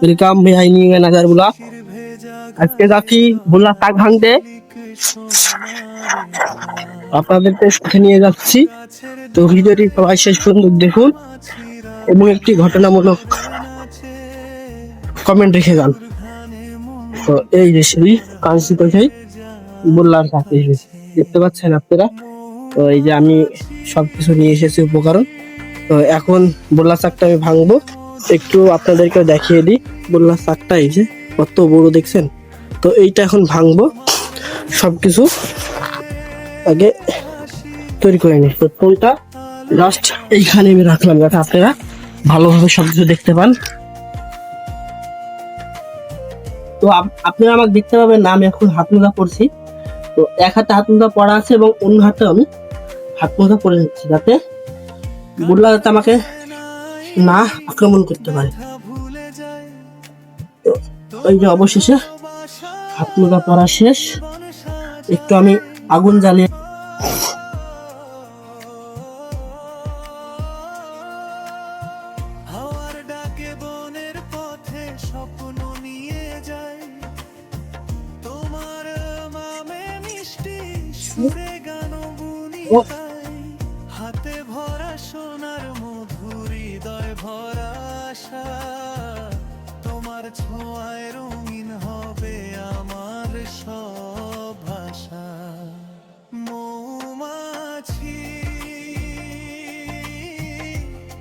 Welcome ভাই নিয়ে নাজার বুলা আজকে যাচ্ছি বুলা শাক ভাঙতে। আপনাদেরকে সাথে নিয়ে যাচ্ছি। তো ভিডিওটি সবাই শেষ পর্যন্ত দেখুন এবং একটি ঘটনামূলক কমেন্ট রেখে যান। তো এই যে সেই কাঞ্চিত সেই বললার এই দেখতে পাচ্ছেন আপনারা? তো এই যে আমি সবকিছু নিয়ে এসেছি উপকরণ। তো এখন বললা চাকটা আমি ভাঙবো। একটু আপনাদেরকে দেখিয়ে দিই। বললা শাকটা এই যে কত বড় দেখছেন? তো এইটা এখন ভাঙবো। সব কিছু আগে তৈরি করে নিই। তো ফোনটা লাস্ট এইখানে আমি রাখলাম যাতে আপনারা ভালোভাবে সব কিছু দেখতে পান। তো আপ- আপনারা আমাকে দেখতে পাবেন না, আমি এখন হাত মোজা পরছি। তো এক হাতে হাত মোজা পরা আছে এবং অন্য হাতে আমি হাত মোজা পরে নিচ্ছি যাতে বুল্লা যাতে আমাকে না আক্রমণ করতে পারে। ওই যে অবশেষে হাত মোজা পরা শেষ। একটু আমি আগুন জ্বালিয়ে হাওয়ার ভরা তোমার ছোঁয়ায় রঙিন হবে আমার সব ভাষা মৌমাছি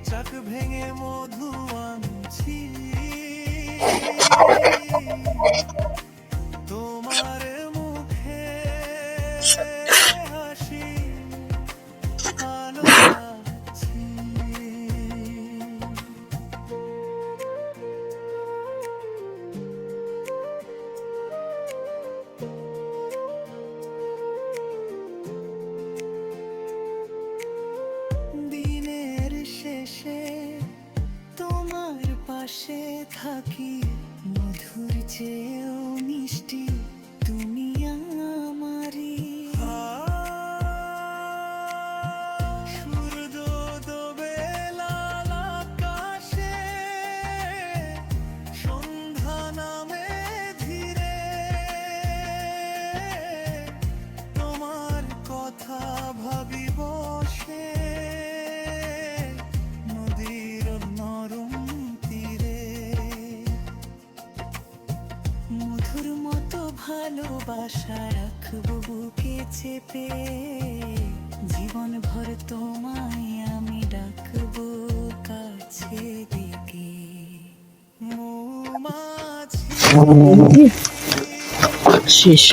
চাক ভেঙে মধু আনছি। থাকি মধুর চেয়েও মিষ্টি। ভালোবাসা রাখব বুকে চেপে। জীবন ভর তোমায় আমি ডাকবো কাছে দিকে। শেষ।